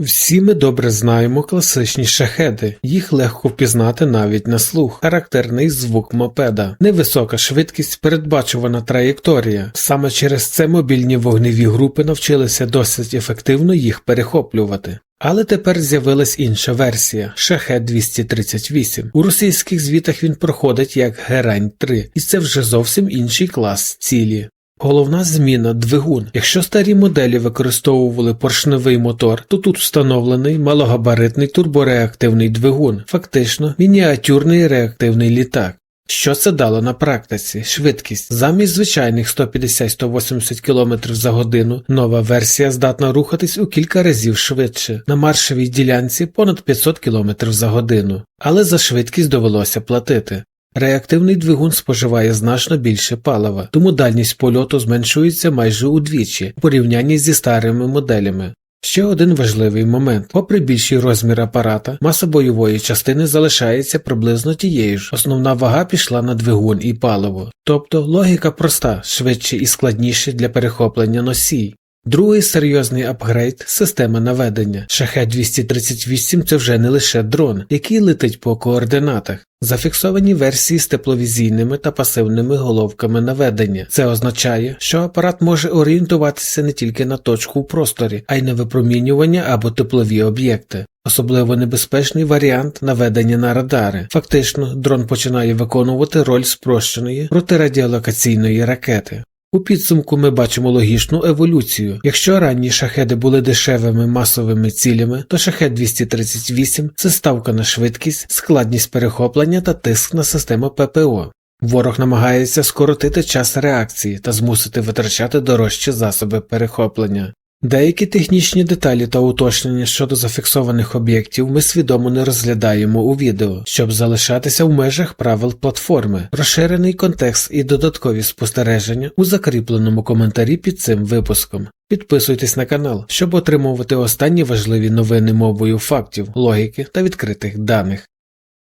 Всі ми добре знаємо класичні шахеди, їх легко впізнати навіть на слух, характерний звук мопеда, невисока швидкість, передбачувана траєкторія. Саме через це мобільні вогневі групи навчилися досить ефективно їх перехоплювати. Але тепер з'явилась інша версія шахет 238. У російських звітах він проходить як Герань 3, і це вже зовсім інший клас цілі. Головна зміна двигун. Якщо старі моделі використовували поршневий мотор, то тут встановлений малогабаритний турбореактивний двигун, фактично мініатюрний реактивний літак. Що це дало на практиці? Швидкість. Замість звичайних 150-180 км за годину нова версія здатна рухатись у кілька разів швидше, на маршовій ділянці понад 500 км за годину, але за швидкість довелося платити. Реактивний двигун споживає значно більше палива, тому дальність польоту зменшується майже удвічі у порівнянні зі старими моделями. Ще один важливий момент. Попри більший розмір апарата, маса бойової частини залишається приблизно тією ж. Основна вага пішла на двигун і паливо. Тобто логіка проста, швидше і складніше для перехоплення носій. Другий серйозний апгрейд система наведення. Шахет 238 це вже не лише дрон, який летить по координатах. Зафіксовані версії з тепловізійними та пасивними головками наведення. Це означає, що апарат може орієнтуватися не тільки на точку в просторі, а й на випромінювання або теплові об'єкти. Особливо небезпечний варіант наведення на радари. Фактично, дрон починає виконувати роль спрощеної протирадіолокаційної ракети. У підсумку ми бачимо логічну еволюцію. Якщо ранні шахеди були дешевими масовими цілями, то шахет 238 це ставка на швидкість, складність перехоплення та тиск на систему ППО. Ворог намагається скоротити час реакції та змусити витрачати дорожчі засоби перехоплення. Деякі технічні деталі та уточнення щодо зафіксованих об'єктів ми свідомо не розглядаємо у відео, щоб залишатися в межах правил платформи, розширений контекст і додаткові спостереження у закріпленому коментарі під цим випуском. Підписуйтесь на канал, щоб отримувати останні важливі новини мовою фактів, логіки та відкритих даних.